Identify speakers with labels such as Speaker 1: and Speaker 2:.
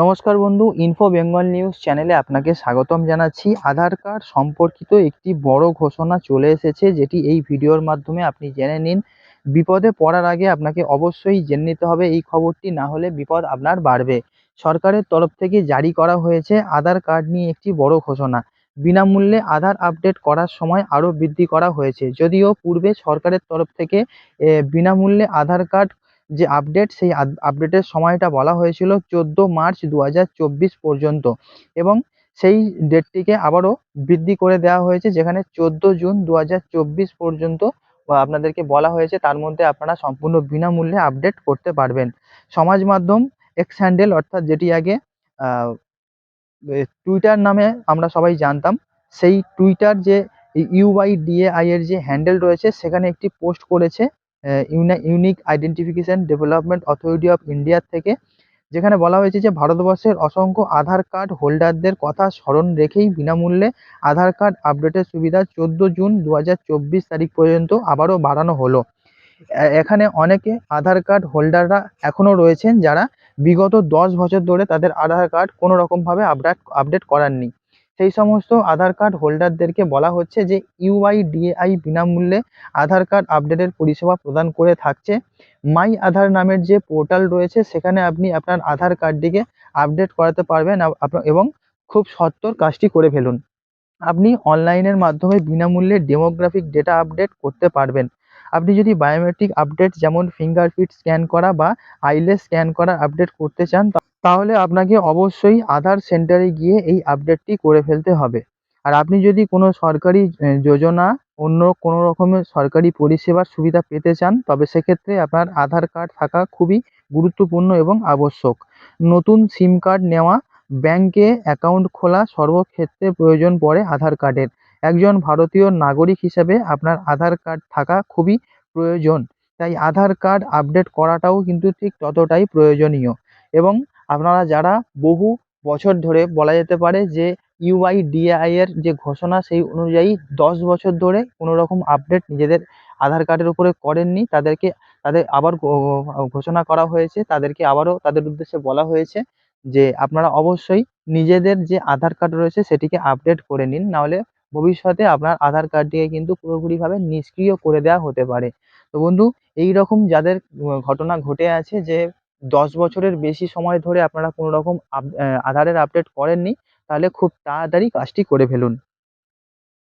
Speaker 1: নমস্কার বন্ধু info Bengal news চ্যানেলে আপনাকে স্বাগতম জানাচ্ছি। আধার কার্ড সম্পর্কিত একটি বড় ঘোষণা চলে এসেছে, যেটি এই ভিডিওর মাধ্যমে আপনি জেনে নিন। বিপদে পড়ার আগে আপনাকে অবশ্যই জেনে নিতে হবে এই খবরটি, না হলে বিপদ আপনার বাড়বে। সরকারের তরফ থেকে জারি করা হয়েছে আধার কার্ড নিয়ে একটি বড় ঘোষণা। বিনামূল্যে আধার আপডেট করার সময় আরও বৃদ্ধি করা হয়েছে। যদিও পূর্বে সরকারের তরফ থেকে বিনামূল্যে আধার কার্ড যে আপডেট সেই আপডেটের সময়টা বলা হয়েছিল চোদ্দ মার্চ দু হাজার চব্বিশ পর্যন্ত এবং সেই ডেটটিকে আবারও বৃদ্ধি করে দেওয়া হয়েছে যেখানে চোদ্দ জুন দু হাজার চব্বিশ পর্যন্ত আপনাদেরকে বলা হয়েছে তার মধ্যে আপনারা সম্পূর্ণ বিনামূল্যে আপডেট করতে পারবেন। সমাজ মাধ্যম এক্স হ্যান্ডেল অর্থাৎ যেটি আগে টুইটার নামে আমরা সবাই জানতাম, সেই টুইটার যে ইউআইডিএআই এর যে হ্যান্ডেল রয়েছে সেখানে একটি পোস্ট করেছে। Unique identification development authority of ইন্ডিয়ার থেকে, যেখানে বলা হয়েছে যে ভারতবর্ষের অসংখ্য আধার কার্ড হোল্ডারদের কথা স্মরণ রেখেই বিনামূল্যে আধার কার্ড আপডেটের সুবিধা চোদ্দ জুন দু হাজার চব্বিশ তারিখ পর্যন্ত আবারও বাড়ানো হলো। এখানে অনেকে আধার কার্ড হোল্ডাররা এখনও রয়েছেন যারা বিগত দশ বছর ধরে তাদের আধার কার্ড কোনো রকমভাবে আপডেট আপডেট করাননি। সেই সমস্ত আধার কার্ড হোল্ডারদেরকে বলা হচ্ছে যে ইউআইডিএআই বিনামূল্যে আধার কার্ড আপডেটের পরিষেবা প্রদান করে থাকছে। মাই আধার নামের যে পোর্টাল রয়েছে, সেখানে আপনি আপনার আধার কার্ডটিকে আপডেট করাতে পারবেন এবং খুব সত্বর কাজটি করে ফেলুন। আপনি অনলাইনের মাধ্যমে বিনামূল্যে ডেমোগ্রাফিক ডেটা আপডেট করতে পারবেন। আপনি যদি বায়োমেট্রিক আপডেট যেমন ফিঙ্গারপ্রিন্ট স্ক্যান করা বা আইলেস স্ক্যান করা আপডেট করতে চান তাহলে আপনাকে অবশ্যই আধার সেন্টারে গিয়ে এই আপডেটটি করে ফেলতে হবে। আর আপনি যদি কোনো সরকারি যোজনা, অন্য কোনো রকমের সরকারি পরিষেবার সুবিধা পেতে চান, তবে সেক্ষেত্রে আপনার আধার কার্ড থাকা খুবই গুরুত্বপূর্ণ এবং আবশ্যক। নতুন সিম কার্ড নেওয়া, ব্যাংকে অ্যাকাউন্ট খোলা সর্বক্ষেত্রে প্রয়োজন পড়ে আধার কার্ডের। একজন ভারতীয় নাগরিক হিসেবে আপনার আধার কার্ড থাকা খুবই প্রয়োজন। তাই আধার কার্ড আপডেট করাটাও কিন্তু ঠিক ততটাই প্রয়োজনীয়। এবং আপনারা যারা বহু বছর ধরে বলা যেতে পারে যে ইউআইডিএআই এর যে ঘোষণা, সেই অনুযায়ী দশ বছর ধরে কোনো রকম আপডেট নিজেদের আধার কার্ডের উপরে করেননি। তাদেরকে, তাদের আবার ঘোষণা করা হয়েছে। তাদেরকে আবারও তাদের উদ্দেশ্যে বলা হয়েছে যে আপনারা অবশ্যই নিজেদের যে আধার কার্ড রয়েছে, সেটিকে আপডেট করে নিন। নাহলে ভবিষ্যতে আপনার আধার কার্ডটিকে কিন্তু পুরোপুরিভাবে নিষ্ক্রিয় করে দেওয়া হতে পারে। তো বন্ধু এই রকম যাদের ঘটনা ঘটে আছে যে দশ বছরের বেশি সময় ধরে আপনারা কোনো রকম আপ- আধারের আপডেট করেননি, তাহলে খুব তাড়াতাড়ি কাজটি করে ফেলুন।